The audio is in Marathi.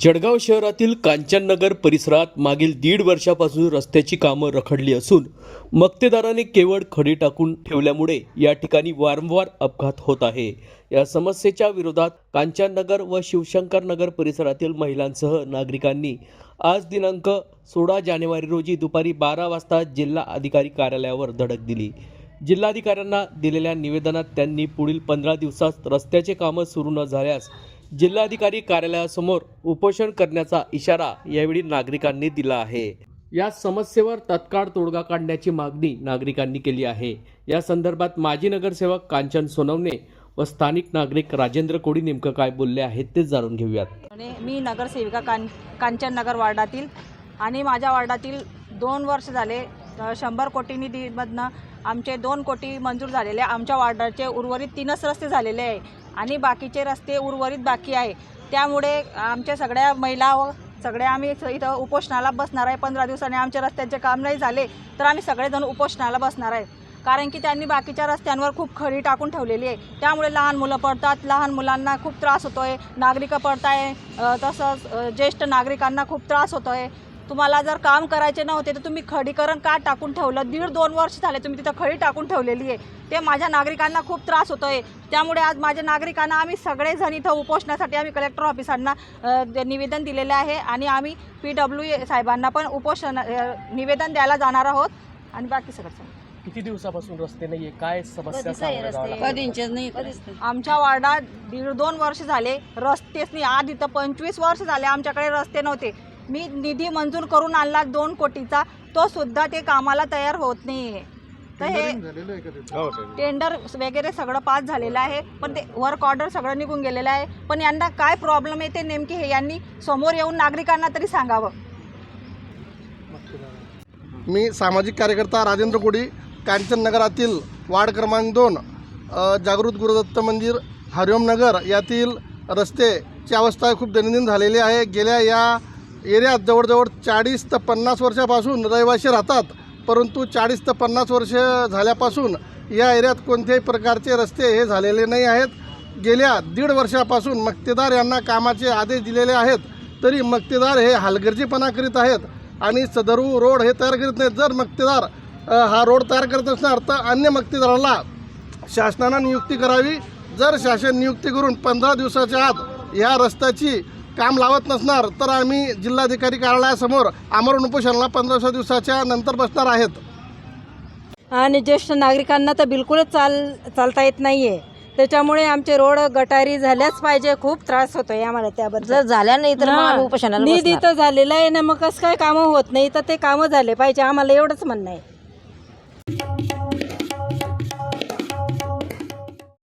जळगाव शहरातील कांचननगर परिसरात मागील दीड वर्षापासून रस्त्याची कामं रखडली असून मक्तेदाराने केवळ खडी टाकून ठेवल्यामुळे या ठिकाणी वारंवार अपघात होत आहे. या समस्येच्या विरोधात कांचननगर व शिवशंकर नगर परिसरातील महिलांसह नागरिकांनी आज दिनांक सोळा जानेवारी रोजी दुपारी बारा वाजता जिल्हा अधिकारी कार्यालयावर धडक दिली. जिल्हाधिकाऱ्यांना दिलेल्या निवेदनात त्यांनी पुढील पंधरा दिवसात रस्त्याचे कामं सुरू न झाल्यास जिल्हाधिकारी कार्यालयासमोर उपोषण करण्याचा इशारा यावेळी नागरिकांनी दिला आहे. या समस्येवर तत्काळ तोडगा काढण्याची मागणी नागरिकांनी केली आहे. या संदर्भात माजी नगरसेवक कांचन सोनवणे व स्थानिक नागरिक राजेंद्र कोडी नेमकं काय बोलले आहेत ते जाणून घेऊयात. आणि मी नगरसेविका कां कांचन नगर वार्डातील आणि माझ्या वार्डातील दोन वर्ष झाले शंभर कोटी निधीमधनं आमचे दोन कोटी मंजूर झालेले आमच्या वार्डाचे उर्वरित तीनच रस्ते झालेले आहे. आणि बाकीचे रस्ते उर्वरित बाकी आहे. त्यामुळे आमच्या सगळ्या महिला व सगळ्या आम्ही इथं इथं उपोषणाला बसणार आहे. पंधरा दिवसांनी आमच्या रस्त्याचे काम नाही झाले तर आम्ही सगळेजण उपोषणाला बसणार आहे. कारण की त्यांनी बाकीच्या रस्त्यांवर खूप खडी टाकून ठेवलेली आहे. त्यामुळे लहान मुलं पडतात. लहान मुलांना खूप त्रास होतो आहे नागरिकं पडताय. आहे तसंच ज्येष्ठ नागरिकांना खूप त्रास होतो आहे तुम्हाला जर काम करायचे नव्हते तर तुम्ही खडीकरण का टाकून ठेवलं? दीड दोन वर्ष झाले तुम्ही तिथं खडी टाकून ठेवलेली आहे. ते माझ्या नागरिकांना खूप त्रास होतो आहे त्यामुळे आज माझ्या नागरिकांना आम्ही सगळेजण इथं उपोषणासाठी आम्ही कलेक्टर ऑफिसांना निवेदन दिलेले आहे आणि आम्ही पी डब्ल्यू साहेबांना पण उपोषण निवेदन द्यायला जाणार आहोत. आणि बाकी सगळं किती दिवसापासून रस्ते नाहीये? काय समस्या. आमच्या वार्डात दीड दोन वर्ष झाले रस्तेच नाही. आज इथं पंचवीस वर्ष झाले आमच्याकडे रस्ते नव्हते. मी निधी मंजूर करून आणला दोन कोटीचा तो सुद्धा ते कामाला तयार होत नाही तर हे टेंडर वगैरे सगळं पास झालेलं आहे पण ते वर्क ऑर्डर सगळं निघून गेलेलं आहे. पण यांना काय प्रॉब्लेम आहे ते नेमके हे यांनी समोर येऊन नागरिकांना तरी सांगावं. मी सामाजिक कार्यकर्ता राजेंद्र कोडी कांचन नगरातील वार्ड क्रमांक दोन जागृत गुरुदत्त मंदिर हरिओम नगर यातील रस्तेची अवस्था खूप दैनंदिन झालेली आहे. गेल्या या एरियात जवळजवळ चाळीस ते पन्नास वर्षापासून रहिवासी राहतात परंतु चाळीस ते पन्नास वर्ष झाल्यापासून या एरियात कोणत्याही प्रकारचे रस्ते हे झालेले नाही आहेत. गेल्या दीड वर्षापासून मक्तेदार यांना कामाचे आदेश दिलेले आहेत तरी मक्तेदार हे हलगर्जीपणा करीत आहेत आणि सदरू रोड हे तयार करीत नाहीत. जर मक्तेदार हा रोड तयार करत असणार तर अन्य मक्तेदाराला शासनानं नियुक्ती करावी. जर शासन नियुक्ती करून पंधरा दिवसाच्या आत या रस्त्याची काम लावत नसणार तर आम्ही जिल्हाधिकारी कार्यालयासमोर आमरण उपोषणाला पंधरा दिवसाच्या नंतर बसणार आहेत आणि ज्येष्ठ नागरिकांना तर बिलकुलच चाल चालता येत नाहीये त्याच्यामुळे आमचे रोड गटारी झाल्याच पाहिजे खूप त्रास होतोय आम्हाला त्याबद्दल जर झाल्या नाही तर मग. आम्ही उपोषणाला निधी बसणार. तर झालेला आहे ना मग कसं काय कामं होत नाही तर ते कामं झाले पाहिजे आम्हाला एवढंच म्हणणं आहे